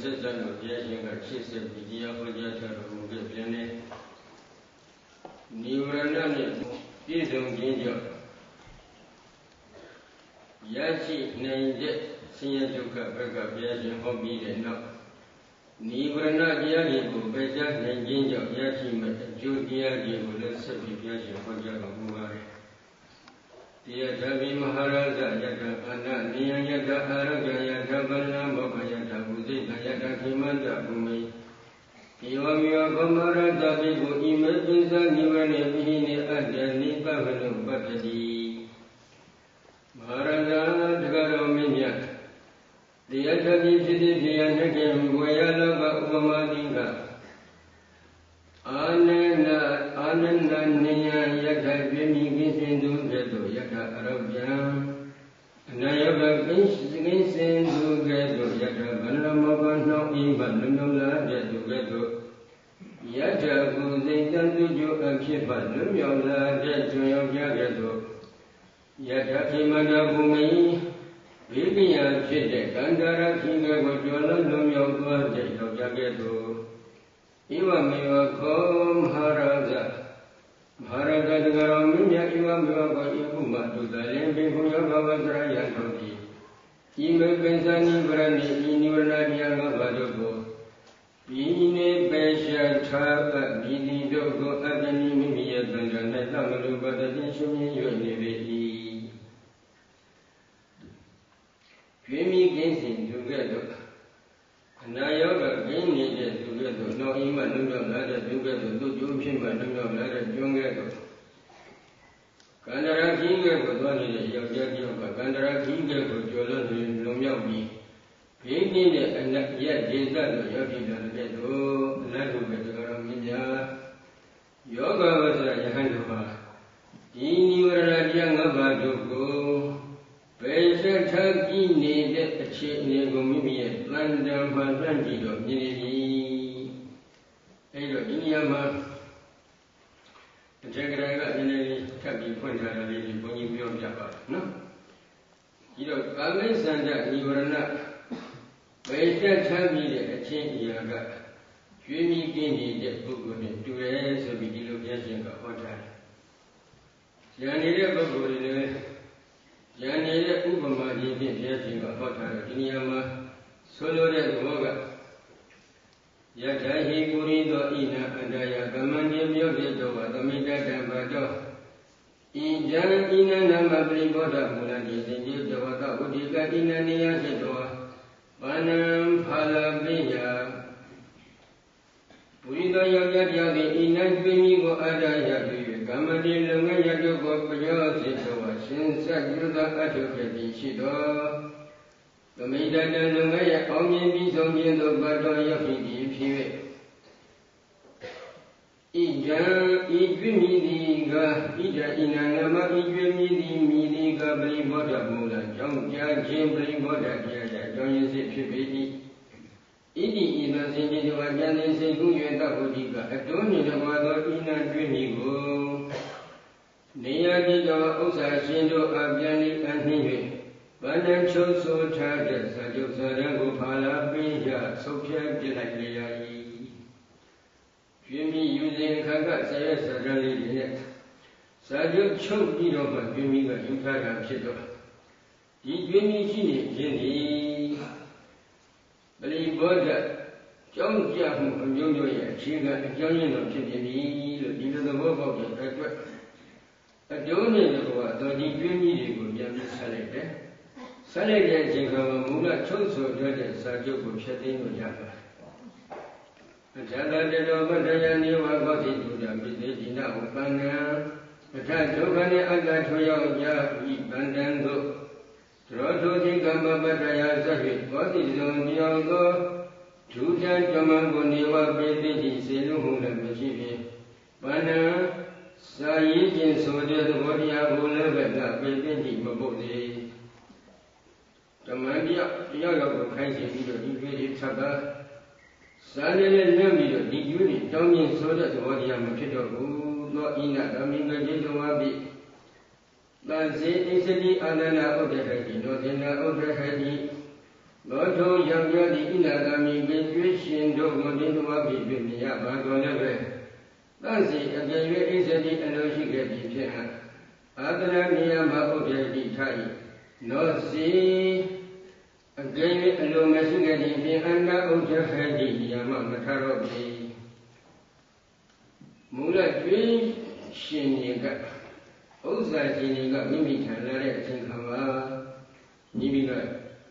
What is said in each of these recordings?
80ပြည်တရားဟောကြားထားတော်မူခဲ့ပြန်တဲ့နိဝရဏနဲ့ပြည့်စုံခြင်းကြောင့်ရရှိနိုင်တဲ့ဆင်းရဲဒုက္ခဘက်ကဘုရားရှင်ဟောပြီးတဲ့နောက်နိဗ္ဗာန်တရားတွေကိုပယ်ချနိုင်ခြင်းကြောင့်ရရှိမဲ့အကျိုးတရားတွေကိုလည်းဆက်ပြီးဘုရားရှင်ဟောကြားတော်မူပါတယ်။တရားဓမ္မမဟာရဇယတအနနိယယတအာရဂယတဗလံဘောကယတဘု ဇိတယတခိမန္တဘုမိဧဝမေဝဗမရတပိကိုဣမေပိသနိဝနေပိဟိနေအတ္တနိပဗနုပတ္တိမဟာရဇတကရောမင်းမြတ်တရားထတိဖြစ်ဖြစ်ဖြစ်ရနှကေဝေယလောကဥပမာတိကအာနေနအာနန္ဒနိယယထပြိမိကိစင်သူကဲ့သို့ယထအရုပ္ပံအနာယဘကိစ္စကိစင်သူကဲ့သို့ယထဗန္ဓမောကနှောင်းအိမလုံလုံလာတဲ့သူကဲ့သို့ယထကုစိတ်တန်သူကျိုးအဖြစ် ပါလွမြောက်လာတဲ့ကျွံရောက်ကြကဲ့သို့ယထခိမန္တဘုမိဝိပညာဖြစ်တဲ့ကန္တာရခိငယ်ကိုကျော်လွန်လွန်မြောက်သွားတဲ့ယောက်ျားကဲ့သို့ဣဝမေဝခောမဟာရဇမဟာရဇတကရောမြမြဣဝမေဝကောဣကုမတုတလင်ဘေခုယောဘဝစရယတောတိဤမေပိသနိဗရဏိဤနိဝရဏတရားငါးပါးတို့ကိုဤနေပေရှာထားအပ်ဤဒီတို့ကိုအတ္တနိမိမိရဲ့တန်ត្រ၌သောမလူပတ္တိရှင်မြင့်၍နေပေ၏ပြင်းမိကင်းစဉ်သူကဲ့သို့အနာယောဂကင်းနေတဲ့သူကဲ့သို့နောက်အိမ်မှလုံရောက်လာတဲ့သူကဲ့သို့သူကျိုးဖြစ်မှလုံရောက်လာတဲ့ ကျွန်းကဲ့သို့ကန္တရာကြီးကဲ့သို့သွားနေတဲ့ယောက်ျားတစ်ယောက်ကကန္တရာကြီးကဲ့သို့ကျော်လွန်နေလုံရောက်ပြီးပြင်းနေတဲ့အနက်ရက်ဒေသတို့ရောက်ပြီးလာတဲ့သို့လက်တို့ပဲတကယ်တော့မြင်များယောဂဝဆရာယဟန်တို့ဟာဒီနိဝရဏတရား၅ပါးတို့ကိုပေဆက်ထကြည့်နေတဲ့အခြေအနေကိုမိမိရဲ့တန်တံမှန်တန်ကြည့်တော့မြင်နေပြီအဲ့တော့ဒီနေရာမှာအထက်ကရာကနည်းနည်းလေးထပ်ပြီးဖွင့်ထားတာလေးဒီဘုန်းကြီးပြောပြပါနော်ဒီတော့ကာမိစ္ဆန္ဒနိဝရဏပေဆက်ထပြီးတဲ့အချင်းအရာကကျွေးမိကင်း နေတဲ့ပုဂ္ဂိုလ်နဲ့တူတယ်ဆိုပြီးဒီလိုပြည့်ရှင်ကဟောထားတယ်။ဉာဏ်နေတဲ့ပုဂ္ဂိုလ်တွေလည်းဉာဏ်နေတဲ့ဥပမာကြီးဖြင့်ပြည့်ရှင်ကဟောထားတယ်ဒီနေရာမှာဆိုလိုတဲ့သဘောကယထာဟိပုရိသောဣနာအန္တယကမန္တိမြို့ဖြစ်သောသမိတတံဘတောဣဇံဣနနာမပရိဘောဓမူလတိစင်ကြီးတဝတဝတိကဣနနိယဖြစ်သောဘာနံဖာလပိယပုရိသော ယောက်ျားတယောက်သည်ဤ၌ပြင်းကြီးကိုအတ္တရပြု၍ကမ္မတိလုံငယ်ရတုကိုပယောစေသောရှင်ဆက်ပြုသောအထုကတိရှိသောသမိတတလုံငယ်ရအောင်မြင်ပြီးဆုံးခြင်းသောဘတ်တော်ရောက်ဖြစ်သည်ဖြစ်၍ဣဒံဤကျွမိသည်ကဣဒဣနာနမဤကျွမိသည်မိသည်ကပရိဘောဓမူလကြောင့်ကြားခြင်းပရိဘောဓတရားရာကြောင့်ရင်းစစ်ဖြစ်ပေ၏ ဣတိဤသောစင်ကြယ်ဝါဉာဏ်သည်စိတ်ကူး၍တတ်ဖို့ဒီကအတွန်းမြင်တော်သောဣနာကျွမိကိုနေရာတိသောဥစ္စာရှင်တို့အပြန်လိအနှင်း၍ဗန္ဒံချုပ်ဆိုထားတဲ့ဇာတုဇာတံကိုဖာလာပေးရဆုတ်ဖြတ်ပြလိုက်လေရ၏ပြင်းပြီးယူစဉ်ခါကဆရာဆရာလေးတွေနဲ့ဇာတုချုပ်ပြီးတော့မှပြင်းပြီးကယူထားတာဖြစ်တော့ဒီပြင်းပြီးရှိနေခြင်းဒီ ပရိဘောဓကြောင်းကြမှုအမျိုးမျိုးရဲ့အခြေခံအကြောင်းရင်းတော်ဖြစ်နေပြီလို့ဒီလိုသဘောပေါက်တဲ့အတွက်အကျိုးနဲ့ကတော့တော်ဒီပြင်းကြီးတွေကိုပြန်ပြီးဆက်လိုက်တယ်ဆက်လိုက်တဲ့အချိန်ကမူလချုပ်ဆိုတဲ့စာချုပ်ကိုဖြတ်သိမ်းလို့ရပါတယ်အထတတေတောပတ္တယနိဝကောတိတုဒမိသေဒီနာဥပ္ပန္နအထဒုက္ခနှင့်အတ္တထွရောက်ကြဤဗန္တံသို့ ရောထုတိကမ္မပတ္တယသဖြင့်ကောတိတုံမြောင်သောဒုတံဓမ္မကိုနေဝပေတိတိစေလုံးမှုလည်းမရှိဖြင့်ဗန္နံစာရေးခြင်းဆိုတဲ့သဘောတရားကိုလည်းပဲကပေတိတိမပုတ်သေးဓမ္မတရားတရားရောက်ကိုခိုင်းစီပြီးတော့ဒီကြွေးတွေဆက်တာဇာနေနဲ့နှံ့ပြီးတော့ဒီကျိုးတွေတောင်းမြင်ဆိုတဲ့သဘောတရားမဖြစ်တော့ဘူးသောဣနဓမ္မိကကျေသုံးပါပြီ တန်စေဣစတိအာနန္ဒဥဒ္ဒဟတိနောဇေနဥဒ္ဒဟတိသောထိုယောက်ျားသည်ဣနာဂာမိပင်ကျွေးရှင်တို့ကိုတင်းတော်ဖြစ်ဖြစ်မြင်ရပါတော်လည်းပဲသန့်စီအပြည့်၍အိစတိအလိုရှိခဲ့ပြီဖြစ်ဟံအာသနာနေယမဥပ္ပယတိထား၏နောစီအကယ်၍အလိုမရှိခဲ့သည်ဖြင့်အန္တဥဒ္ဓဟတိယမမထရောပြီမူလကျွေးရှင်တွေက ဥစ္စာရှင်တွေကမိမိထံလာတဲ့အချိန်ခါမှာမိမိက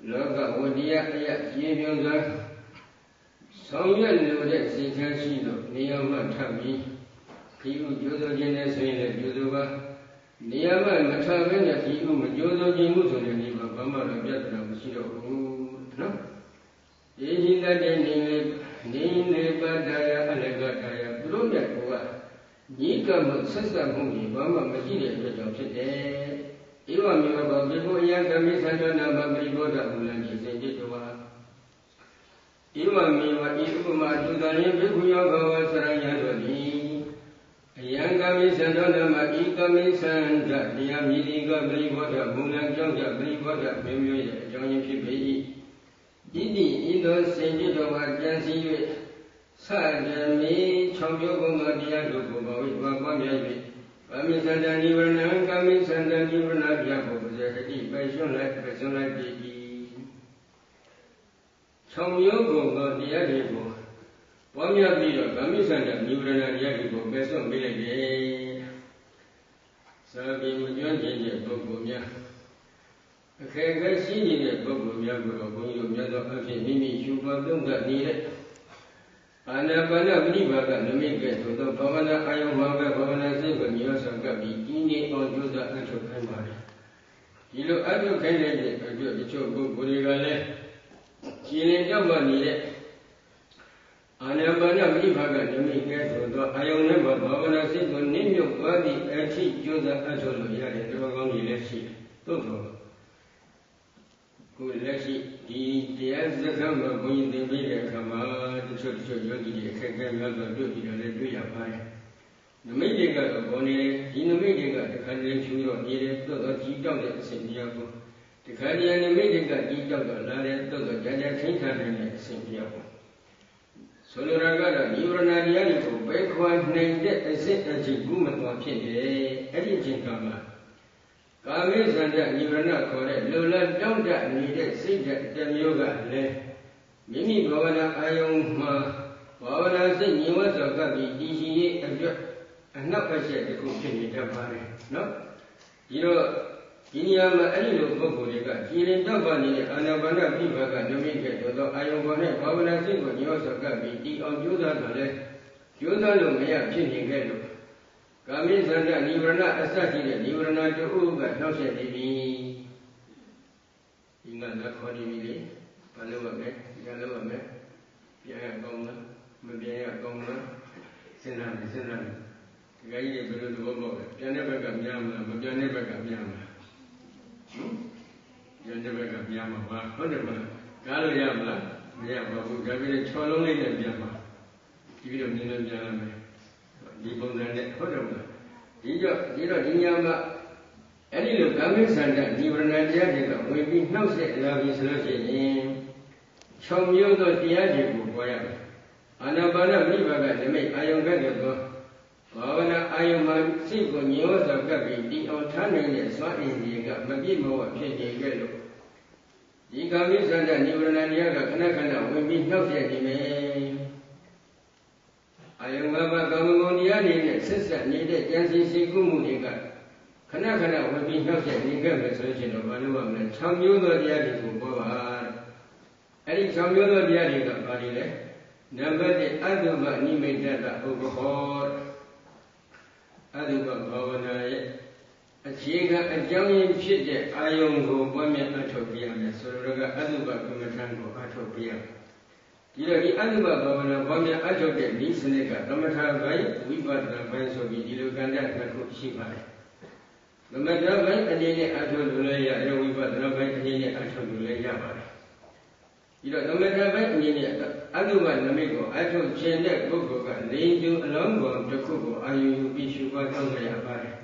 လောကဝတရားအယကျေပြွန်စွာဆောင်ရွက်လိုတဲ့စိတ်ချမ်းရှိလို့နေရာမှထပ်ပြီးဒီဥကျိုးစိုးခြင်းနဲ့ဆိုရင်လည်းကျိုးစိုးပါနေရာမှမထဘဲနဲ့ဒီဥမကျိုးစိုးခြင်းမှုဆိုတဲ့နေမှာဘာမှတော့ပြဿနာမရှိတော့ဘူးနော်ဒီဟိတတဲ့နေလေနေလေပတ္တယအလကတယဘုရုမြတ်က ညီကမှုဆက်ဆက်မှုကြီးဘာမှမရှိတဲ့အတွက်ကြောင့်ဖြစ်တယ်ဧဝမေဝဘောဘေဘုယံကမိသန္တနာမပရိဘောဓမူလံจิตစေจิตဝါဧဝမေဝဤဥပမာသူတန်ရင်ဘေခုယောဘဝဆရယံတို့သည်အယံကမိသန္တနာမဤကမိသန္တတရားမြည်ဒီကပရိဘောဓမူလံကြောင့်ကြပရိဘောဓမျိုးမျိုးရဲ့အကြောင်းရင်းဖြစ်ပေ၏ဤသည့်ဤသောစေจิตဝါကြံစည်၍ သတ္တမေ၆မျိုးကုန်သောတရားတို့ကိုဘဝိပွားပွားများ၍ကာမိသန္တနိဝရဏကာမိသန္တနိဝရဏပြဖို့ပဇေတိပဲရွှွန့်လိုက်ပဲစွန့်လိုက်ပြီ။၆မျိုးကုန်သောတရားတွေကိုပွားများပြီးတော့ကာမိသန္တနိဝရဏတရားတွေကိုပဲစွန့်ပေးလိုက်တယ်။သာဘိမကျွမ်းကျင်တဲ့ပုဂ္ဂိုလ်များအခက်အခဲရှိနေတဲ့ပုဂ္ဂိုလ်များကိုတော့ဘုန်းကြီးတို့မြတ်သောအဖြစ်မိမိရှုပွားသုံးသပ်နေတဲ့ အာနာပါနပရိပါကနမိတ်ကဲ့သို့သောဘာဝနာအာယုံမှာပဲဘာဝနာစိတ်ကိုညောဆောင်ကပ်ပြီးကြီးနေအောင်ကြိုးစားအထုတ်ခိုင်းပါတယ်ဒီလိုအထုတ်ခိုင်းတဲ့အတွက်တချို့ပုဂ္ဂိုလ်တွေကလည်းကျင်လည်ကြောက်မှနေတဲ့အာနာပါနပရိပါကနမိတ်ကဲ့သို့သောအာယုံနဲ့ဘာဝနာစိတ်ကိုနစ်မြုပ်သွားသည့်အထိကြိုးစားအထုတ်လို့ရတဲ့တော်ကောင်းကြီးလည်းရှိတယ်သို့သော ကိုလက်ရှိဒီတရားစကားမှာဘုန်းကြီးသင်ပေးတဲ့အခါမှာတချို့တချို့ယောဂီတွေအခက်အခဲများစွာတွေ့ပြီးတော့လည်းတွေ့ရပါတယ်။နမိတ်တွေကတော့ဘောနေဒီနမိတ်တွေကတခါတည်းချူတော့နေတယ်သို့တော့ကြီးတောက်တဲ့အစဉ်တရားကိုတခါတည်းနမိတ်တွေကကြီးတောက်တော့လာတယ်သို့တော့ကြာကြာထိန်းထားနိုင်တဲ့အစဉ်တရားကိုဆိုလိုတာကတော့နိဝရဏတရားတွေကိုပဲခွာနိုင်တဲ့အစစ်အချိန်ကူးမသွားဖြစ်တယ်။အဲ့ဒီအချိန်ကမှ ကာမိသန္တနိဗ္ဗာန်ခေါ်တဲ့လူလတောင့်တနေတဲ့စိတ်ဓာတ်တစ်မျိုးကလည်းမိမိဘာဝနာအာယုံမှာဘာဝနာစိတ်ညီဝတ်စွာကပ်ပြီးတည်ရှိရေးအတွက်အနောက်အချက်တစ်ခုဖြစ်နေတတ်ပါတယ်နော်ဒီတော့ဒီနေရာမှာအဲ့ဒီလိုပုဂ္ဂိုလ်တွေကကြည်ရင်တောက်ပါနေတဲ့အာနာပါနပြိဘာကနမိတ်ကဲ့သို့သောအာယုံပေါ်နဲ့ဘာဝနာစိတ်ကိုညီဝတ်စွာကပ်ပြီးတည်အောင်ကြိုးစားတယ်လေကြိုးစားလို့မရဖြစ်နေခဲ့လို့ ကာမိသန္တနိဝရဏအစရှိတဲ့နိဝရဏတူကနှောက်ဆက်နေပြီဒီကလက်ခေါ်နေပြီလေဘာလို့ရမလဲဒီကလို့ရမယ်ပြန်ရကောင်းလားမပြန်ရကောင်းလားစဉ်းစားနေစဉ်းစားနေဒီကကြီးတွေဘယ်လိုသဘောပေါက်လဲပြန်တဲ့ဘက်ကများမလားမပြန်တဲ့ဘက်ကများမလားပြန်တဲ့ဘက်ကများမှာပါဟုတ်တယ်မလားကားလို့ရမလားမရပါဘူးဒါပြီးတော့ချော်လုံးလေးနဲ့ပြန်မှာဒီပြီးတော့နည်းနည်းပြန်လာမယ် ဒီပုံစံနဲ့ဟုတ်တယ်မလားဒီတော့ဒီတော့ဒီညမှာအဲ့ဒီလိုကာမိသန္တဒီဝရဏတရားတွေကဝင်ပြီးနှောက်ဆက်လာပြီဆိုလို့ရှိရင်၆မျိုးသောတရားတွေကိုပေါ်ရမယ်အာနာပါနမိဘကနမိတ်အာယုံကဲ့သို့သောဘာဝနာအာယုံမှာစိတ်ကိုညှိုးစွာကပ်ပြီးဒီအောင်ထားနိုင်တဲ့စွမ်းအင်ကြီးကမပြည့်မဝဖြစ်နေကြလို့ဒီကာမိသန္တနိဝရဏတရားကခဏခဏဝင်ပြီးနှောက်ဆက်နေမယ်အာယုံငါးပါးကာမဂုဏ် တရားတွေနဲ့ဆက်ဆက်နေတဲ့ဉာဏ်စီစိတ်ကူးမှုတွေကခဏခဏဝင်ပြီးနှောက်ဆက်နေခဲ့မယ်ဆိုလို့ရှိရင်တော့ဘာလို့ရမလဲ6မျိုးသောတရားတွေကိုပေါ်ပါအဲ့ဒီ6မျိုးသောတရားတွေကဘာတွေလဲနံပါတ်1အတုပနိမိတ်တဥပဟောအတုပဘာဝနာရဲ့အခြေခံအကြောင်းရင်းဖြစ်တဲ့အာယုံကိုပွားများအထောက်ပြရမယ်ဆိုလိုကအတုပကမ္မထံကိုအထောက်ပြရမယ် ဒီတော့ဒီအတုပဘာဝနာပွားများအထောက်တဲ့ဤစနစ်ကသမထဘိုင်းဝိပဿနာဘိုင်းဆိုပြီးဒီလိုကံတတ်တစ်ခုရှိပါတယ်သမထဘိုင်းအနေနဲ့အထောက်လို့လည်းရတယ်ဝိပဿနာဘိုင်းအနေနဲ့အထောက်လို့လည်းရပါတယ်ဒီတော့သမထဘိုင်းအနေနဲ့အတုပနမိတ်ကိုအထောက်ခြင်းတဲ့ပုဂ္ဂိုလ်ကလိန်ကျူအလုံးစုံတစ်ခုကိုအာယုယူပြီးရှုပါတော့ရပါတယ်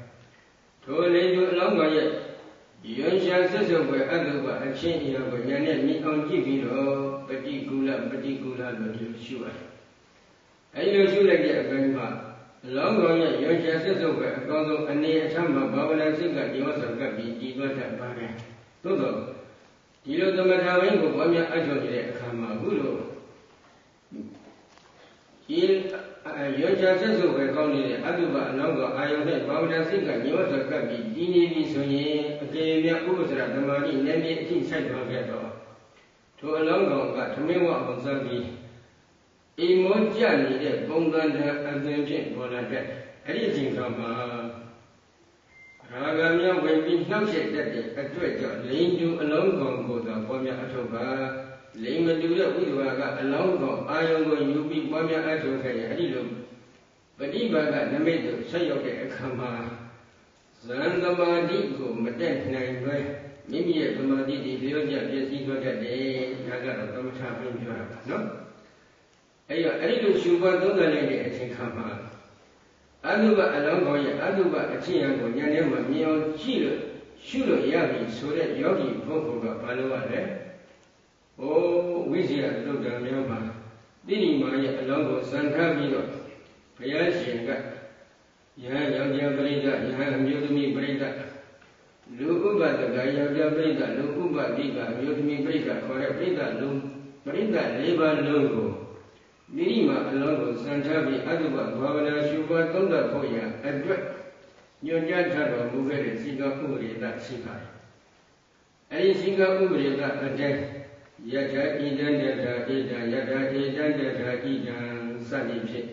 ထိုလိန်ကျူအလုံးစုံရဲ့ ရွန်ရှာဆက်စုပ်ပဲအတုပအချင်းအရာကိုဉာဏ်နဲ့မြင်အောင်ကြည့်ပြီးတော့ပฏิကူလပฏิကူလလို့ဒီလိုရှုရတယ်အဲဒီလိုရှုလိုက်တဲ့အပိုင်းမှာလောင်းကောင်ရဲ့ရွန်ရှာဆက်စုပ်ပဲအကောင်းဆုံးအနေအထားမှာဘာဝနာစိတ်ကဒီဝဆကပ်ပြီးကြည်သွားတတ်ပါတယ်သို့တော့ဒီလိုသမထဘိုင်းကိုဘာများအထောက်နေတဲ့အခါမှာခုလိုဒီ ရွန်ရှာဆက်စုပ်ပဲကောင်းနေတဲ့အတုပအလောင်းကောင်အာယုန်နဲ့ဘာဝနာစိတ်ကညောစကပ်ပြီးကြည်နေပြီဆိုရင်အကျေမြတ်ဥပ္ပစရဓမ္မတိနည်းနည်းအထိဆိုင်သွားခဲ့တော့ထိုအလောင်းကောင်ကသမင်းဝအောင်စပ်ပြီးအိမ်မောကြနေတဲ့ပုံသဏ္ဍာန်အသွင်ဖြင့်ပေါ်လာတဲ့အဲ့ဒီအချိန်ခါမှာရာဂမြောက်ဝင်ပြီးနှောက်ရက်တတ်တဲ့အတွက်ကြောင့်လိန်တူအလုံးကောင်ကိုသာပေါ်များအထုပ်ပါ လိန်မတူတဲ့ဝိဒဝါကအလောင်းကောင်အာယုံကိုယူပြီးပေါ်များအထုပ်ခဲ့ရင်အဲ့ဒီလိုပฏิဘာကနမိတ်ကိုဆက်ရောက်တဲ့အခါမှာဇန်သမာဓိကိုမတက်နိုင်ပဲမိမိရဲ့သမာဓိဒီလျော့ကျပြည့်စည်သွားတတ်တယ်ဒါကတော့သမထအင်းပြောတာပါနော်အဲ့တော့အဲ့ဒီလိုရှုပွားသုံးသပ်လိုက်တဲ့အချိန်ခါမှာအတုပအလောင်းကောင်းရဲ့အတုပအချင်းရကိုဉာဏ်ထဲမှာမြင်အောင်ကြည့်လို့ရှုလို့ရပြီဆိုတဲ့ယောဂီပုဂ္ဂိုလ်ကဘာလို့ရလဲ။ အိုးဝိဇ္ဇာလုတ်တော်များမှာတိရိမာရဲ့အလောင်းကိုစံထားပြီးတော့ဘုရားရှင်ကယဟန်ယောက်ျားပရိသတ်ယဟန်အမျိုးသမီးပရိသတ်လူဥပဒကယောက်ျားပရိသတ်လူဥပဒိကအမျိုးသမီးပရိသတ်ခေါ်တဲ့ပရိသတ်လုံးပရိသတ်၄ပါးလုံးကိုမိရိမာအလုံးကိုစံထားပြီးအတုပဘာဝနာရှုပွားသုံးသပ်ဖို့ရအတွက်ညွှန်ကြားထားတော်မူခဲ့တဲ့စီကဥပရိသရှိပါတယ်။အဲဒီစီကဥပရိသအတဲ့ ယထာဣဒံယထာဣဒံယထာဣဒံယထာဣဒံစသည်ဖြင့်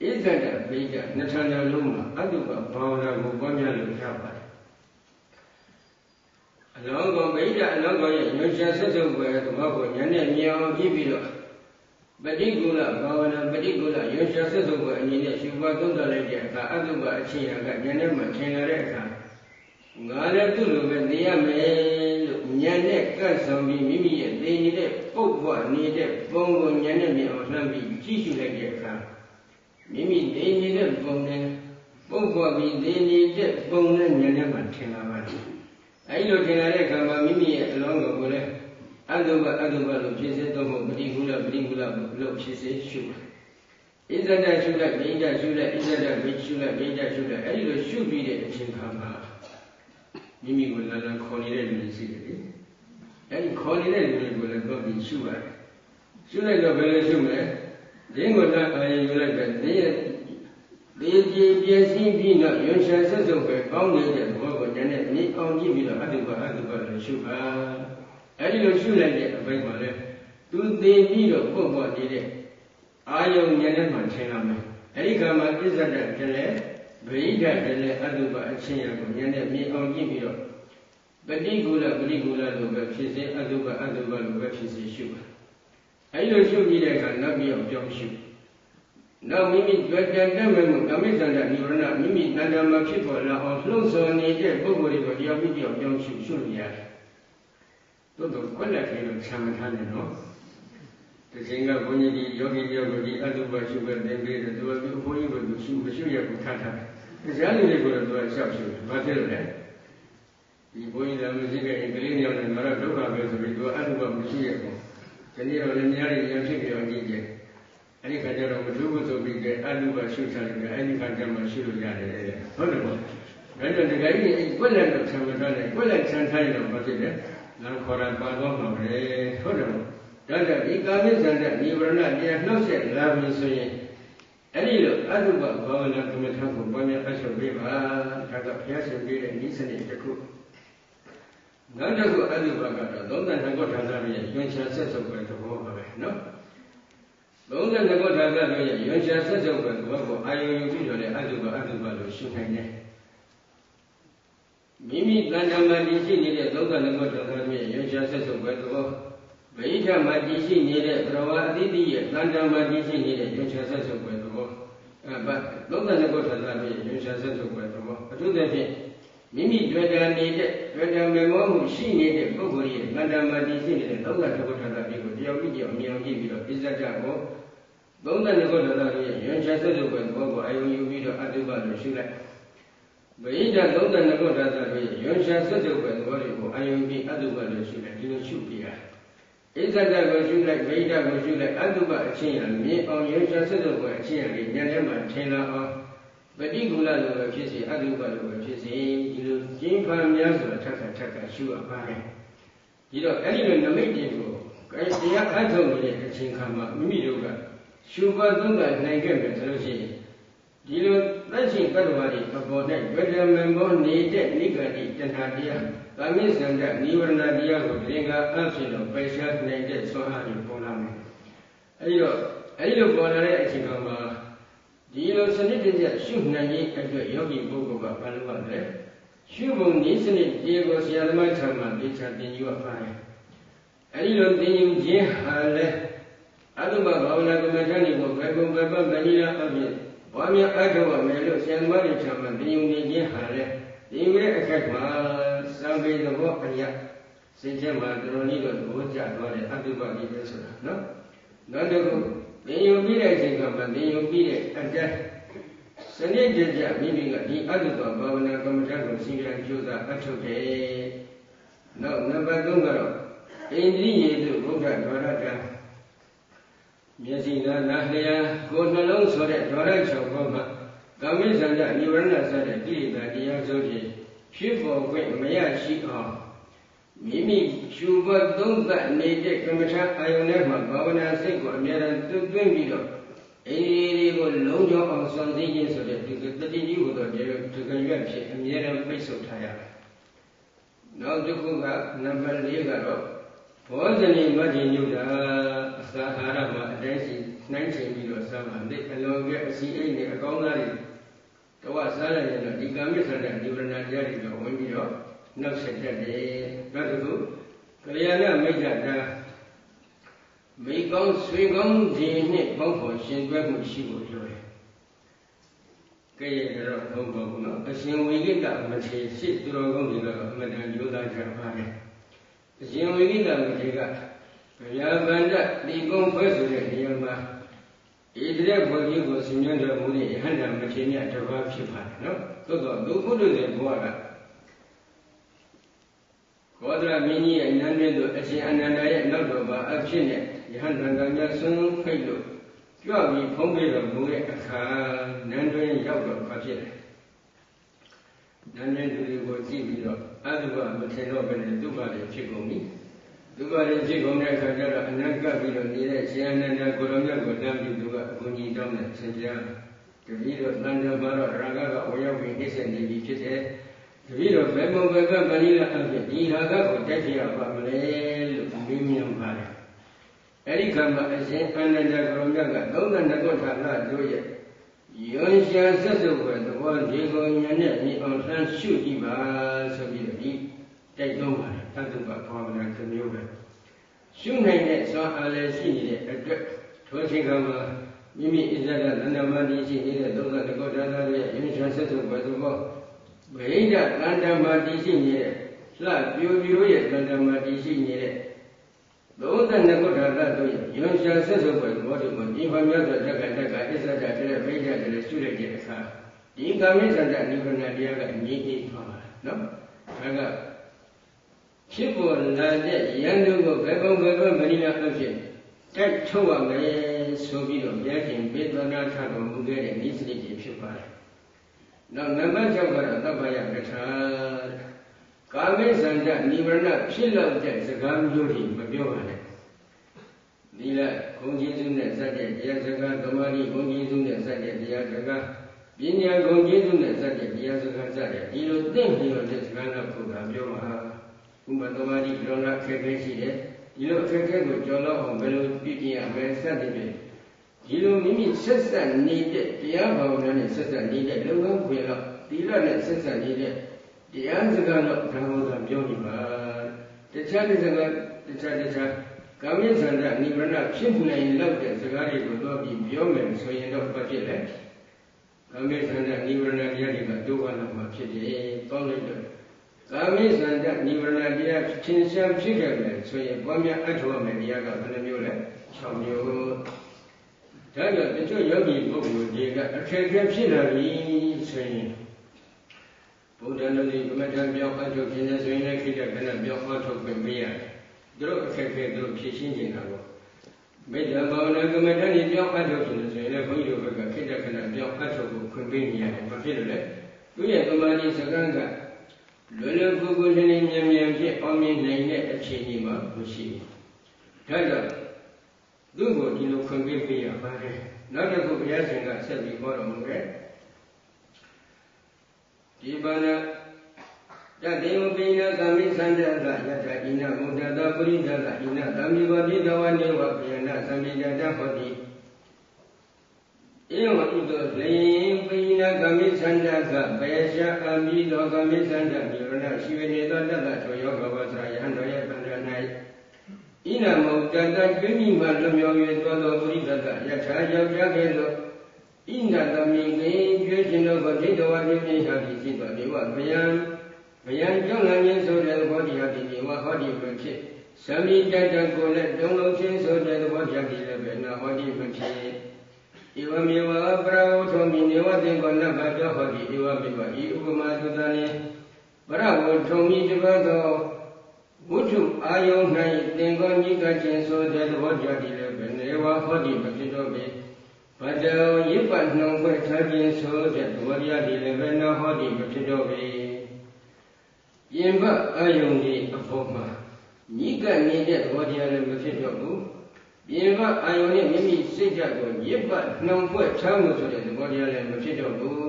ဣဇဒဗိဒနှစ်ထံတော်လုံးမှာအတုပဘာဝနာကိုပွားများလို့ရပါတယ်။အလောင်းကောင်ဗိဒအလောင်းကောင်ရဲ့ညွှန်ကြားဆက်စုပ်ွယ်သဘောကိုဉာဏ်နဲ့မြင်အောင်ကြည့်ပြီးတော့ပฏิကူလဘာဝနာပฏิကူလရွှေရှာဆက်စုပ်ကိုအညီနဲ့ရှုပွားသုံးသပ်လိုက်တဲ့အခါအတုပအချင်းရာကဉာဏ်နဲ့မှထင်လာတဲ့အခါငါလည်းသူ့လိုပဲသိရမယ်လို့ ဉာဏ်နဲ့ကပ်ဆောင်ပြီးမိမိရဲ့သိနေတဲ့ပုပ်ဘွားနေတဲ့ပုံကိုဉာဏ်နဲ့မြင်အောင်လှမ်းပြီးကြည့်ရှုလိုက်တဲ့အခါမိမိသိနေတဲ့ပုံနဲ့ပုပ်ဘွားပြီးသိနေတဲ့ပုံနဲ့ဉာဏ်နဲ့မှထင်လာပါတယ်အဲဒီလိုထင်လာတဲ့အခါမှာမိမိရဲ့အလုံးကိုလည်းအတုပအတုပလို့ဖြစ်စေတော့မဟုတ်ပฏิကူလပฏิကူလလို့ဖြစ်စေရှုဣဇဒရှုလိုက်မိဒရှုလိုက်ဣဇဒမိရှုလိုက်မိဒရှုလိုက်အဲ့ဒီလိုရှုပြီးတဲ့အချိန်ခါမှာမိမိကိုလန်လန်ခေါ်နေတဲ့လူတွေရှိတယ်လေ အဲ့ဒီခေါ်နေတဲ့လူတွေကိုလည်းတော့ပြီးရှုရတယ်ရှုလိုက်တော့ဘယ်လိုရှုမလဲဒင်းကိုလန်အာရုံယူလိုက်ပဲဒင်းရဲ့ဒီကြည်ပြည့်စည်ပြီးတော့ရွှေရှာဆက်စုပ်ပဲကောင်းနေတဲ့ဘောကိုဉာဏ်နဲ့မြင်အောင်ကြည့်ပြီးတော့အတုပအတုပလို့ရှုပါအဲ့ဒီလိုရှုလိုက်တဲ့အပိုင်းမှာလဲသူသိပြီးတော့ပုတ်ပေါ်နေတဲ့အာယုံဉာဏ်နဲ့မှထင်လာမယ်အဲ့ဒီကမှာပြစ္ဆဒတည်းလဲဗိဓာတည်းလဲအတုပအချင်းရကိုဉာဏ်နဲ့မြင်အောင်ကြည့်ပြီးတော့ ပฏิကူလပฏิကူလလို့ပဲဖြစ်စေအတုပအတုပလို့ပဲဖြစ်စေရှုပါအဲ့ဒီလိုရှုပြီးတဲ့အခါနောက်ပြီးအောင်ကြောင်းရှုနောက်မိမိကြွယ်ကြံတတ်မဲ့မှုကမိစ္ဆန္ဒနိဝရဏမိမိတဏ္ဍာမှာဖြစ်ပေါ်လာအောင်လှုပ်ဆော်နေတဲ့ပုဂ္ဂိုလ်တွေကိုတရားပြီးကြောင်းကြောင်းရှုရှုလို့ရတယ်သို့တော့ကွက်လက်ထဲတော့ဆံမထားနဲ့နော်တခြင်းကဘုန်းကြီးဒီယောဂီတယောက်ကိုဒီအတုပရှုပဲသင်ပေးတယ်သူကဒီဘုန်းကြီးကိုသူရှုမရှုရဘူးထားထားတရားလူတွေကိုတော့သူကရှောက်ရှုတယ်ဘာဖြစ်လို့လဲ ဒီဘုန်းကြီးလည်းမရှိခဲ့ရင်ကလေးမျိုးနဲ့ငါတော့ဒုက္ခပဲဆိုပြီးသူကအတုပမရှိရဘူးဒီနေ့တော့လည်းများရရင်ဖြစ်ပြီးအောင်ကြည့်ကြအဲ့ဒီခါကျတော့မထူးဘူးဆိုပြီးကအတုပရှုချလိုက်တယ်အဲ့ဒီခါကျမှရှုလို့ရတယ်ဟုတ်တယ်ပေါ့ဒါကြောင့်ဒီကကြီးအဲ့ကွက်လက်တော့ဆံမထားနဲ့ကွက်လက်ဆံထားရင်တော့ဘာဖြစ်လဲနာခေါ်တာပါတော့မှာပဲဟုတ်တယ်မို့ဒါကြောင့်ဒီကာမိဇန္တနိဝရဏတရားနှုတ်ဆက်လာပြီဆိုရင်အဲ့ဒီလိုအတုပဘာဝနာကမ္မထာကိုပွားများအထောက်ပေးပါဒါကဘုရားရှင်ပြတဲ့ဤစနစ်တစ်ခု နောက်တစ်ခုအတုပကတော့သုံးသနှစ်ခုထာသာရဲ့ယွန်ချာဆက်စုပ်ပဲသဘောပါပဲနော်သုံးသနှစ်ခုထာသာရဲ့ယွန်ချာဆက်စုပ်ပဲသဘောကိုအာယုံယူပြီးတော့လည်းအတုပအတုပလို့ရှုနိုင်တယ်မိမိတဏ္ဍာမှာတည်ရှိနေတဲ့သုံးသနှစ်ခုထာသာရဲ့ယွန်ချာဆက်စုပ်ပဲသဘောဗိဓမှာတည်ရှိနေတဲ့သရဝအတိတိရဲ့တဏ္ဍာမှာတည်ရှိနေတဲ့ယွန်ချာဆက်စုပ်ပဲသဘောအဲဗတ်သုံးသနှစ်ခုထာသာရဲ့ယွန်ချာဆက်စုပ်ပဲသဘောအထူးသဖြင့် မိမိတွေ့တာနေတဲ့တွေ့တာမေမောမှုရှိနေတဲ့ပုဂ္ဂိုလ်ရဲ့တဏ္ဍာမှာတည်ရှိနေတဲ့သုံးသနှစ်ခုထာသာတွေကိုတယောက်ကြည့်ကြအောင်မြင်အောင်ကြည့်ပြီးတော့ပြစ္ဆကြကိုသုံးသနှစ်ခုထာသာရဲ့ယွန်ချာဆက်စုပ်ပဲသဘောကိုအယုံယူပြီးတော့အတုပလို့ရှုလိုက်ဗိဓာ32ခုဓာတ်တွေရွှန်ရှာစွတ်တုပ်ပဲသဘောတွေကိုအာယုန်ပြီးအတုပလို့ရှုတယ်ဒီလိုရှုပြရဣဇဒကိုရှုလိုက်ဗိဓာကိုရှုလိုက်အတုပအချင်းရမြင်အောင်ရွှန်ရှာစွတ်တုပ်ပဲအချင်းရလေးဉာဏ်ထဲမှာထင်လာအောင် ပฏิကူလလိုပဲဖြစ်စေအတုပလိုပဲဖြစ်စေဒီလိုကျင်းပများစွာထပ်ထပ်ထပ်ထပ်ရှုရပါတယ်ဒီတော့အဲ့ဒီလိုနမိတ်တွေကိုတရားအထုတ်နေတဲ့အချိန်ခါမှာမိမိတို့ကရှုပါသုံးကနိုင်ခဲ့မယ်ဆိုလို့ရှိရင်ဒီလိုသက်ရှိကတ္တဝါတွေအပေါ်၌ဝေဒမံဘောနေတဲ့နိဂတိတဏှာတရားကာမိစန္ဒနိဝရဏတရားကိုသင်္ကာအဖြစ်လို့ပယ်ရှားနိုင်တဲ့ဆွမ်းအားတွေပေါ်လာမယ်။အဲဒီတော့အဲဒီလိုပေါ်လာတဲ့အချိန်မှာ ဒီလိုစနစ်တကျရှုနိုင်ရေးအတွက်ယောဂီပုဂ္ဂိုလ်ကဘာလို့ပါလဲ။ရှုပုံနည်းစနစ်ဒီကိုဆရာသမားထံမှာသိချသင်ယူရပါတယ်။အဲဒီလိုသင်ယူခြင်းဟာလည်းအတုပဘာဝနာကမ္မဋ္ဌာန်းကိုဘယ်ကုံဘယ်ပတ်မဏိယအဖြစ်။ဘာများအထောက်အမယ်လို့ဆရာသမားတွေချမ်းမှာတင်ယူနေခြင်းဟာလေဒီဝိရဲ့အခက်မှာသံပေသဘောအရာစိတ်ထဲမှာတော်တော်လေးတော့သဘောကျသွားတယ်အတုပတိပဲဆိုတာနော်။နောက်တစ်ခု တင်ယူပြီးတဲ့အချိန်ကမှတင်ယူပြီးတဲ့အတိုင်းစနစ်ကြကြမိမိကဒီအတုပဘာဝနာကမ္မဋ္ဌာန်းကိုစီကံကြိုးစားအထုတ်တယ်။နောက်နံပါတ်3ကတော့အိန္ဒိယေတုဘုရားဒွါရတံမျက်စိနာနာလျာကိုယ်နှလုံးဆိုတဲ့ဓာရ၆ပါးမှာကာမိဇန္ဒနိဝရဏဆိုတဲ့ကိလေသာတရားစိုးဖြင့်ဖြစ်ပေါ်ခွင့်မရရှိအောင် မိမိရှုပတ်သုံးသပ်နေတဲ့ကမ္မထာအာယုန်ထဲမှာဘာဝနာစိတ်ကိုအမြဲတမ်းသွင်းသွင်းပြီးတော့အေးဒီကိုလုံးကျော်အောင်စွန့်သိခြင်းဆိုတဲ့ဒီတတိကြီးဟူသောဒီဒီကရွက်ဖြစ်အမြဲတမ်းပိတ်ဆို့ထားရတယ်။နောက်တစ်ခုကနံပါတ်၄ကတော့ဘောဇနီမတ်ကြီးညုတာအစာအာဟာရမှာအတိုင်းစီနှိုင်းချိန်ပြီးတော့စားမှသိအလွန်ကအစီအိတ်နဲ့အကောင်းသားတွေတော့စားလိုက်ရင်တော့ဒီကာမိဆန္ဒနိဗ္ဗာန်တရားတွေတော့ဝင်ပြီးတော့ နောက်ဆက်တတ်တယ်နောက်တစ်ခုကလျာဏမိတ်တာမိကောင်းဆွေကောင်းခြင်းနဲ့ပေါင်းဖို့ရှင်တွဲမှုရှိဖို့လိုတယ်ကဲရတော့ဘုံဘုံနော်အရှင်ဝိကိတမထေရှိသူတော်ကောင်းတွေကတော့အမှန်တန်ကြိုးစားကြပါတယ်အရှင်ဝိကိတမထေကဗျာဗန္ဒဒီကုံဖွဲ့ဆိုတဲ့နေရာမှာဣတိရဘုရားကိုဆင်ញံတော်မူတဲ့ယဟန္တာမထေရတပါးဖြစ်ပါတယ်နော်သို့တော့သူဘုဒ္ဓရဲ့ဘဝက ဘောဓရမင်းကြီးရဲ့နန်းတွင်သို့အရှင်အနန္ဒာရဲ့နောက်တော်ပါအဖြစ်နဲ့ယဟန္တာကမြတ်ဆွမ်းဖိတ်လို့ကြွပြီးဖုံးပေးတော်မူတဲ့အခါနန်းတွင်ရောက်တော့ဘာဖြစ်လဲနန်းတွင်သူတွေကိုကြည့်ပြီးတော့အတုပမထင်တော့ဘဲနဲ့ဒုက္ခတွေဖြစ်ကုန်ပြီဒုက္ခတွေဖြစ်ကုန်တဲ့အခါကျတော့အနန္တပြီးတော့နေတဲ့ရှင်အနန္ဒာကိုရောမြတ်ကိုတမ်းပြီးသူကအကူကြီးတောင်းတဲ့ဆင်ပြားတပည့်တော်တန်တော်မှာတော့ရာဂကဝရောက်ပြီးနှိစ္စနေပြီဖြစ်တဲ့ တပည့်တော်ဘယ်မုံဘယ်ကမဏိလာအဖြစ်ဒီဟာကကိုတိုက်ပြရပါမလဲလို့မေးမြန်းပါတယ်အဲ့ဒီကံမှာအရှင်အနန္ဒာကိုရောမြတ်က32ခုထာနာတို့ရဲ့ယွန်ရှာဆက်စုပ်ပဲသဘောဒီကိုညာနဲ့ဒီအောင်ဆန်းရှုကြည့်ပါဆိုပြီးတော့ဒီတိုက်တွန်းပါတယ်သတ္တပဘာဝနာတစ်မျိုးပဲရှုနိုင်တဲ့စွမ်းအားလည်းရှိနေတဲ့အတွက်ထိုချိန်ကမှာမိမိအစ္ဆဒသန္တမတိရှိနေတဲ့သုံးသတ္တကောဒါနာရဲ့ယွန်ရှာဆက်စုပ်ပဲသဘော ဗိဒသန္တမတိရှိနေတဲ့လှပြိုပြိုရဲ့သန္တမတိရှိနေတဲ့သုံးသနှစ်ခုထာရတို့ယွန်ရှာဆက်စုပ်ပဲသဘောဒီမှာဒီဘာမြတ်သောတက္ကတက္ကအစ္ဆဒတဲ့ဗိဒတဲ့ရှုလိုက်တဲ့အခါဒီကာမိသန္တနိဗ္ဗာန်တရားကအငြိမ့်အေးသွားပါနော်ဒါကဖြစ်ပေါ်လာတဲ့ရန်သူကိုဘယ်ပုံဘယ်ဘက်မနိနာအဖြစ်တိုက်ထုတ်ရမယ်ဆိုပြီးတော့မြတ်ခင်ဘေဒနာထတော်မူခဲ့တဲ့ဤစနစ်ကြီးဖြစ်ပါတယ်။ နောက်နံပါတ်6ကတော့သဗ္ဗယကထာကာမိသန္တနိဗ္ဗာန်ဖြစ်လောက်တဲ့စကားမျိုးတွေမပြောပါနဲ့။ဒီလက်ဘုံကျေးဇူးနဲ့စတဲ့တရားစကားသမာဓိဘုံကျေးဇူးနဲ့စတဲ့တရားစကားပညာဂုဏ်ကျေးဇူးနဲ့စတဲ့တရားစကားစတဲ့ဒီလိုသိမြင်တဲ့စကားတော့ဘုရားပြောမှာဥပသမာဓိလောကအခက်အခဲရှိတယ်ဒီလိုအခက်အခဲကိုကျော်လွှားအောင်ဘယ်လိုပြည့်ပြည့်ရမလဲစသည်ဖြင့် ဒီလိုမိမိဆက်ဆက်နေတဲ့တရားဘာဝနာနဲ့ဆက်ဆက်နေတဲ့လုံငန်းခွေတော့သီလနဲ့ဆက်ဆက်နေတဲ့တရားစကားတော့ဓမ္မသာပြောနေပါတခြားတဲ့စကားတခြားတခြားကာမိသန္တနိဗ္ဗာန်ဖြစ်နိုင်လောက်တဲ့စကားတွေကိုတော့ပြီးပြောမယ်ဆိုရင်တော့ဘာဖြစ်လဲကာမိသန္တနိဗ္ဗာန်တရားတွေကဒုက္ခလောက်မှဖြစ်တယ်တောင်းလိုက်တော့ကာမိသန္တနိဗ္ဗာန်တရားသင်္ချာဖြစ်ခဲ့တယ်ဆိုရင်ပွားများအထောက်အမယ်တရားကဘယ်နှမျိုးလဲ6မျိုး ဒါကြောင့်တချို့ယောဂီပုဂ္ဂိုလ်တွေကအခက်အခဲဖြစ်လာပြီဆိုရင်တန်တို့ဒီကမ္မထံပြောင်းအထုတ်ခြင်းနဲ့ဆိုရင်လည်းခိတ္တကနပြောင်းအထုတ်ပြင်ပေးရတယ်သူတို့အခက်အခဲသူတို့ဖြည့်ရှင်းနေတာပေါ့မေတ္တာဘာဝနာကမ္မထံဒီပြောင်းအထုတ်ခြင်းနဲ့ဆိုရင်လည်းဘုန်းကြီးတို့ဘက်ကခိတ္တကနပြောင်းအထုတ်ကိုခွင့်ပေးနေရတယ်ဘာဖြစ်လို့လဲသူရဲ့သမာဓိစကံကလွယ်လွယ်ကူကူလေးလေးမြင်မြင်ဖြစ်အောင်မြင်နိုင်တဲ့အခြေအနေမှာမရှိဘူးဒါကြောင့် သူ့ကိုဒီလိုခွင့်ပေးပေးရပါတယ်နောက်တစ်ခုဘုရားရှင်ကဆက်ပြီးဟောတော်မူတဲ့ဒီပါဏယတေဝပိနသမိသန္တသယတဣနမုဒ္ဒတပရိဒတဣနသမိဝတိတဝနေဝပယနာသမိတတဟောတိဧဝဣတောလေပိနကမိသန္တသဘေရှအမိသောကမိသန္တမြေရဏရှိဝနေသောတတ္တသောယောဂဝသရယံတော်ရဲ့ ပန္ဒ၌ဣနမုဒ္ဒတကျွိမိမှလွမြော်၍သောသောပရိဒတယထာယောက်ျားကဲ့သို့ဣနတမိကိကျွေးခြင်းတို့ကိုဒိဋ္ဌဝတိပိဟာတိရှိသောဒေဝဗယံဗယံကြောင့်လည်းခြင်းဆိုတဲ့သဘောတရားဒီဝဟောဒီမဖြစ်သမိတတကိုလည်းတုံးလုံးခြင်းဆိုတဲ့သဘောတရားဒီလည်းပဲနာဟောဒီမဖြစ်ဧဝမေဝပရဝထုံမိနေဝတိကောနဘတောဟောတိဧဝမေဝဤဥပမာသုတန်ပရဝထုံမိတပတ်သော ဝုထုအာယုန်၌သင်္ကောညိကခြင်းဆိုတဲ့သဘောတရားဒီလည်းပဲနေဝဟောဒီမဖြစ်တော့ပေဘဒံရစ်ပတ်နှုံခွဲထားခြင်းဆိုတဲ့သဘောတရားဒီလည်းပဲနာဟောဒီမဖြစ်တော့ပေပြင်ပအာယုန်ဒီအဖို့မှာညိကနေတဲ့သဘောတရားလည်းမဖြစ်တော့ဘူးပြင်ပအာယုန်နဲ့မိမိစိတ်ဓာတ်ကိုရစ်ပတ်နှုံခွဲထားမှုဆိုတဲ့သဘောတရားလည်းမဖြစ်တော့ဘူး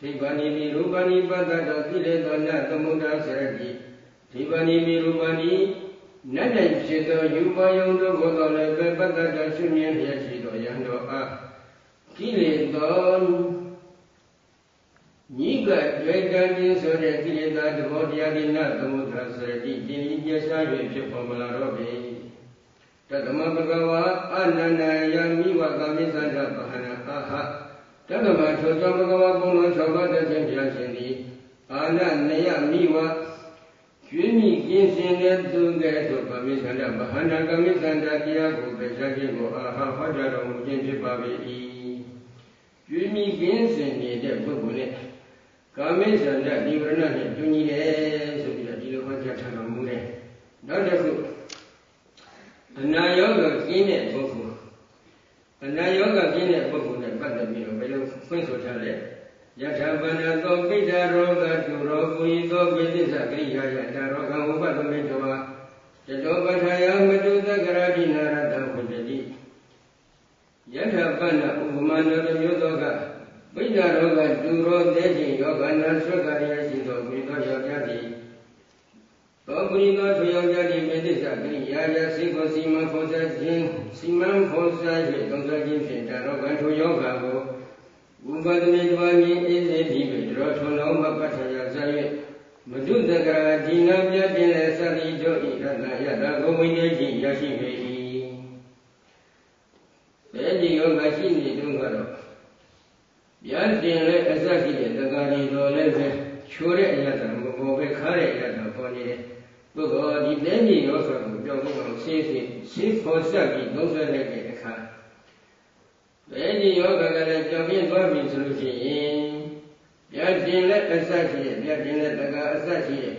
သိဗ္ဗာနိမိရူပနိပတ္တတောကိလေသာနသမုဒ္ဒါစရတိ ဒီပဏိမိရူပဏိနတ်တိုင်ဖြစ်သောယူပါယုံတို့ကိုတော်လည်းပဲပတ္တတရှုမြင်လျက်ရှိသောယံတော်အားကိလေသာညီကတွေ့တန်ခြင်းဆိုတဲ့ကိလေသာသဘောတရားဒီနသမုဒ္ဒရာစရတိကျင်ကြီးပြရှား၍ဖြစ်ပေါ်မလာတော့ပေတသမဘဂဝါအနန္တယမိဝကမိသန္တပဟနာအာဟတသမထိုသောဘဂဝါဘုံတော်၆ပါးတည်းခြင်းပြရှင်သည်အာနနယမိဝ ကျွေးမိကင်းစင်တဲ့သူကဲ့သို့ဗမိသန္တဗဟန္တကမိသန္တတရားကိုပဲဆက်ခြင်းကိုအာဟဟောကြားတော်မူခြင်းဖြစ်ပါ၏ကျွေးမိကင်းစင်နေတဲ့ပုဂ္ဂိုလ်နဲ့ကာမိသန္တဒီဝရဏနဲ့တူညီတယ်ဆိုပြီးတော့ဒီလိုဟောကြားထားတော်မူတယ်နောက်တစ်ခုအနာယောဂကင်းတဲ့ပုဂ္ဂိုလ်အနာယောဂကင်းတဲ့ပုဂ္ဂိုလ်နဲ့ပတ်သက်ပြီးတော့ဘယ်လိုဖွင့်ဆိုထားလဲ ယထာပန္နသောပိဋ္ဌရောဂတုရောပူဤသောပိဋိသကိရိယာယတာရောဂံဥပသမေတောတတောပထာယမတုသကရာတိနာရတဝတ္တိယထာပန္နဥပမာနောတမျိုးသောကပိဋ္ဌရောဂတုရောသေခြင်းယောဂနာဆွက်ကရိယာရှိသောမိသောယောက်ျားသည်သောပရိသောထွေယောက်ျားသည်ပိဋိသကိရိယာယစိကိုစီမံဖော်စားခြင်းစီမံဖော်စား၍သုံးစားခြင်းဖြင့်တာရောဂံထွေယောဂကို ဥပဒမေတဝါမြင်အေးစေပြီးပြီတောထုံလုံးမပတ်ထရာဇာ၍မဒုတကရာဒီနာပြတင်လေသတိတို့ဤရတယတကိုဝိနည်းကြီးရရှိပေ၏ဘယ်ဒီယောဂရှိနေတုန်းကတော့ပြတင်လေအစရှိတဲ့တက္ကရီတော်လည်းပဲချိုးတဲ့အရတမပေါ်ပဲခါတဲ့အရတပေါ်နေတယ်ဘုရားဒီတဲ့ကြီးရောဆိုတော့ပြောင်းလို့အောင်ရှင်းရှင်းရှင်းဖော်ဆက်ပြီးသုံးဆွဲလိုက်တဲ့အခါ ဘယ်ဒီယောဂကလည်းကြောင်ပြင်းသွားပြီဆိုလို့ရှိရင်ပြတင်လက်အစရှိရဲ့ပြတင်လက်တကအစရှိရဲ့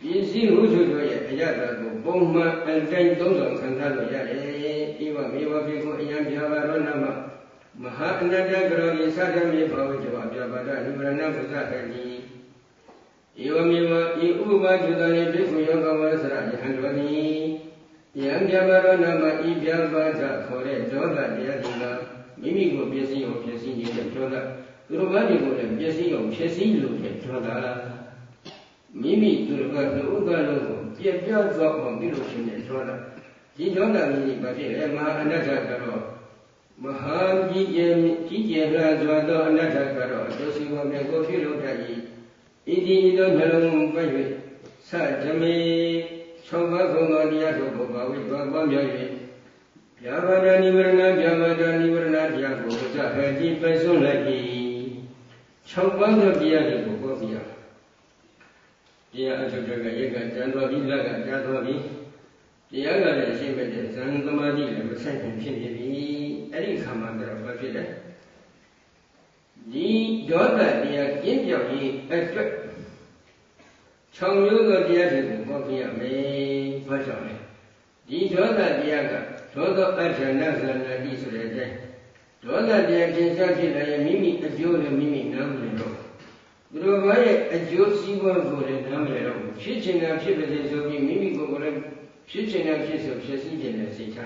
ပစ္စည်းဟုဆိုတို့ရဲ့အရတာကိုပုံမှန်အတိုင်းသုံးဆောင်ခံစားလို့ရတယ်ဤဝမေဝပိကိုအယံပြပါရောနမမဟာအနတ္တကရောဤသတ္တမေဘဝေတဝပြပါဒနိဗ္ဗာန်ဘုဇဟတိဧဝမေဝဤဥပပါจุတနိဘိက္ခုယောဂဝဆရယဟံတော်နိယံပြပါရောနမဤပြပါဒခေါ်တဲ့ဇောတတရားဒီက မိမိကိုပျက်စီးအောင်ပျက်စီးနေတဲ့ဒေါသသူတော်ဘာတွေကိုလည်းပျက်စီးအောင်ဖြစ်စီလို့တဲ့ဒေါသမိမိသူတော်ဘာလူဥဒ္ဒလုံးကိုပြက်ပြတ်သွားအောင်ပြုလို့ရှိတဲ့ဒေါသဒီဒေါသမိမိဘာဖြစ်လဲမဟာအနတ္တကတော့မဟာကြီးကျယ်ကြီးကျယ်လာစွာသောအနတ္တကတော့အကျိုးစီးပွားမြတ်ကိုပြုလုပ်တတ်၏ဣတိဤသောနှလုံးပတ်၍စဓမေ၆ပါးသောတရားတို့ကိုဘာဝိသွားပွားများ၍ ဗျာပါဒနိဝရဏဗျာပါဒနိဝရဏတရားကိုစဟတိပစွန့်လိုက်ပြီ၆ပါးသောတရားတွေကိုဟောပြရတရားအထုတကရက်ကကျန်တော်ပြီးလက်ကကြာတော်ပြီးတရားကလည်းရှိမဲ့တဲ့ဇန်သမာဓိလည်းမဆိုင်ဖြစ်နေပြီအဲ့ဒီခါမှတော့ဘာဖြစ်လဲဒီဒေါသတရားကျင့်ကြကြောက်ရေးအတွက်6မျိုးသောတရားတွေကိုဟောပြရမယ်ဘာကြောင့်လဲဒီဒေါသတရားက ဒေါသောအဋ္ဌနာဇာနာတိဆိုတဲ့အတိုင်းဒေါသတရားသင်္ချာဖြစ်လာရင်မိမိအကျိုးနဲ့မိမိနားမလည်တော့သူတို့ဘာရဲ့အကျိုးစီးပွားကိုလည်းနားမလည်တော့ဘူးဖြစ်ချင်တာဖြစ်ပါစေဆိုပြီးမိမိကိုယ်ကိုယ်လည်းဖြစ်ချင်တာဖြစ်ဆိုဖြစ်စည်းခြင်းနဲ့စိတ်ချ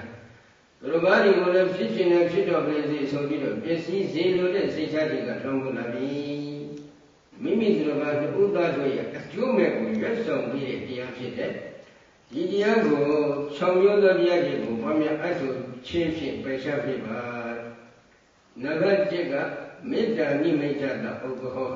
သူတို့ဘာတွေကိုလည်းဖြစ်ချင်တာဖြစ်တော့ပါစေဆိုပြီးတော့ပစ္စည်းစေလိုတဲ့စိတ်ချတွေကထောင်းကုန်လာပြီမိမိသူတို့ဘာတူသားတို့ရဲ့အကျိုးမဲ့ကိုရွတ်ဆောင်ပြီးတဲ့တရားဖြစ်တဲ့ ဒီတရားကို6မျိုးသောတရားတွေကိုဘာမြတ်အထုချင်းဖြင့်ပယ်ရှားပြပါနဂတ်จิตကမေတ္တာနိမိတ်တာဥပ္ပဟော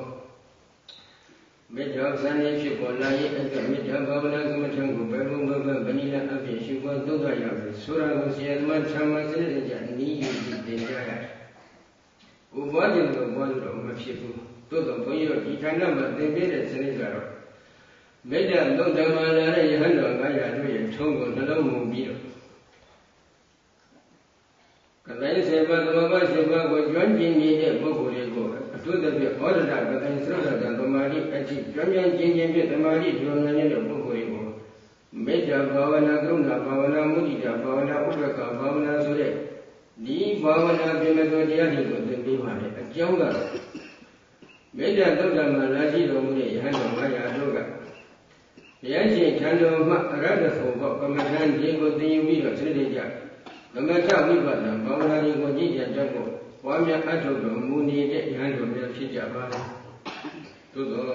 မေတ္တာဇန်နေဖြစ်ပေါ်လာရဲ့အတွက်မေတ္တာဘာဝနာကမ္မထံကိုဘယ်လိုမှမဗဏိလအဖြစ်ရှိပေါ်သုံးသပ်ရမယ်ဆိုတာကိုဆရာသမားချမ်းသာစနစ်ကြနီးယူပြီးသင်ကြားရတယ်။ဥပဒေကိုဘောလို့မဖြစ်ဘူး။သို့တော့ဘုန်းကြီးတို့ဒီဌာနမှာသင်ပေးတဲ့စနစ်ကတော့ မေတ္တာသုံးဓမ္မလာတဲ့ယဟန်တော်900တို့ရဲ့ထုံးကိုနှလုံးမူပြီးတော့ကတိုင်းစေဘသမဘစေဘကိုကျွမ်းကျင်နေတဲ့ပုဂ္ဂိုလ်တွေကိုအထူးသဖြင့်ဩဒတကတိုင်းသရဒတသမာဓိအထိကျွမ်းကျင်ကျင်ဖြင့်သမာဓိဒုရဏနေတဲ့ပုဂ္ဂိုလ်တွေကိုမေတ္တာဘာဝနာကရုဏာဘာဝနာမုဒိတာဘာဝနာဥပ္ပကဘာဝနာဆိုတဲ့ဒီဘာဝနာပြမတော်တရားတွေကိုသင်ပေးပါလေအကြောင်းကတော့မေတ္တာသုဒ္ဓမှာလာရှိတော်မူတဲ့ယဟန်တော်900တို့က ဘုရားရှင်ထံတော်မှအရဟတဖို့ဘောကမ္မထံဒီကိုသင်ယူပြီးတော့သိတဲ့ကြကမ္မထဝိပဿနာဘာဝနာဒီကိုကြည့်ကြတတ်ဖို့ဝါမြတ်အထုတော်မူနေတဲ့ယဟန်တော်များဖြစ်ကြပါလေသို့သော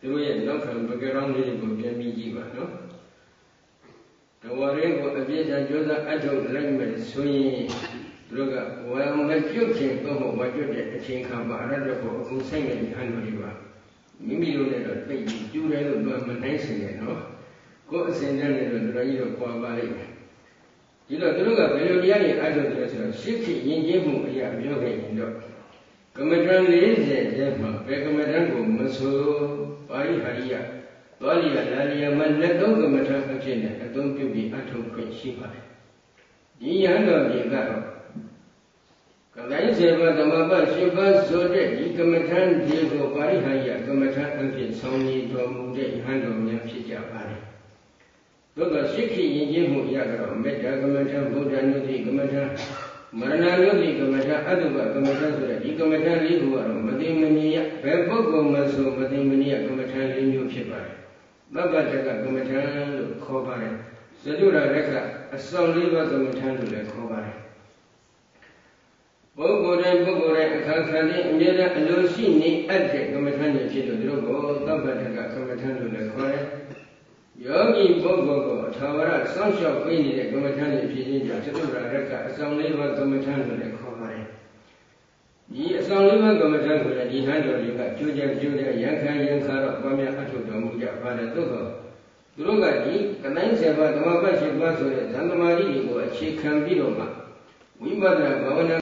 သူတို့ရဲ့နောက်ခံပကရောင်းလေးကိုပြန်ပြီးကြည့်ပါနော်တဝရင်းကိုအပြည့်အစုံကြိုးစားအထုလိုက်မယ်ဆိုရင်သူတို့ကဝါမကျွတ်ခင်တော့မကျွတ်တဲ့အချိန်ခါမှာအရဟတဖို့အခုဆိုင်တဲ့ယဟန်တော်တွေပါ မိမိတို့နဲ့တော့သိပြီးကျူးတယ်လို့တော့မနိုင်စင်နဲ့နော်ကိုယ်အစဉ်နဲ့လည်းတော့တော်ကြီးတော့ကြွားပါလိမ့်မယ်ဒီတော့သူတို့ကဘယ်လိုတရားတွေအားထုတ်တယ်ဆိုတော့ရှစ်ဖြစ်ယဉ်ကျေးမှုအရာပြောခဲ့ရင်တော့ကမ္မထံ40ထဲမှာဘယ်ကမ္မထံကိုမဆိုပါဠိဟာရိယသွားလျာလာလျာမလက်သုံးကမ္မထံအဖြစ်နဲ့အသုံးပြုပြီးအထုတ်ခွင့်ရှိပါတယ်ဒီရဟန်းတော်ကြီးကတော့က လိုင်းစေဘသမဘရှိဘဆိုတဲ့ဒီကမ္မထံဒီကိုပါဠိဟာရိယကမ္မထံအဖြစ်ဆောင်ရည်တော်မူတဲ့ရဟန်းတော်များဖြစ်ကြပါတယ်သို့သောရှိခိယဉ်ကျေးမှုရတော့မေတ္တာကမ္မထံဗုဒ္ဓနုတိကမ္မထံမရဏနုတိကမ္မထံအတုပကမ္မထံဆိုတဲ့ဒီကမ္မထံလေးခုကတော့မသိမမြင်ရဘယ်ပုဂ္ဂိုလ်မှဆိုမသိမမြင်ရကမ္မထံလေးမျိုးဖြစ်ပါတယ်သဗ္ဗတကကမ္မထံလို့ခေါ်ပါတယ်ဇတုရရကအစောင့်လေးပါးကမ္မထံလို့လည်းခေါ်ပါတယ် ပုဂ္ဂိုလ်တိုင်းပုဂ္ဂိုလ်တိုင်းအခါခါလေးအမြဲတမ်းအလိုရှိနေအပ်တဲ့ကမ္မထံတွေဖြစ်လို့သူတို့ကိုသဗ္ဗတကကမ္မထံလို့လည်းခေါ်တယ်ယောဂီပုဂ္ဂိုလ်ကိုထာဝရစောင့်ရှောက်ပေးနေတဲ့ကမ္မထမ်းတွေဖြစ်ခြင်းကြောင့်သတ္တရာရကအဆောင်လေးပါးကမ္မထမ်းလို့လည်းခေါ်ပါတယ်။ဒီအဆောင်လေးပါးကမ္မထမ်းကိုလည်းဒီဟန်တော်တွေကကြိုးကြကြိုးတဲ့ရံခံရံခါတော့ဘာများအထုတော်မူကြပါတယ်သို့သောသူတို့ကဒီကတိုင်းဆယ်ပါးဓမ္မပတ်ရှိပါဆိုတဲ့သံသမာဓိတွေကိုအခြေခံပြီးတော့မှဝိပဿနာဘာဝနာ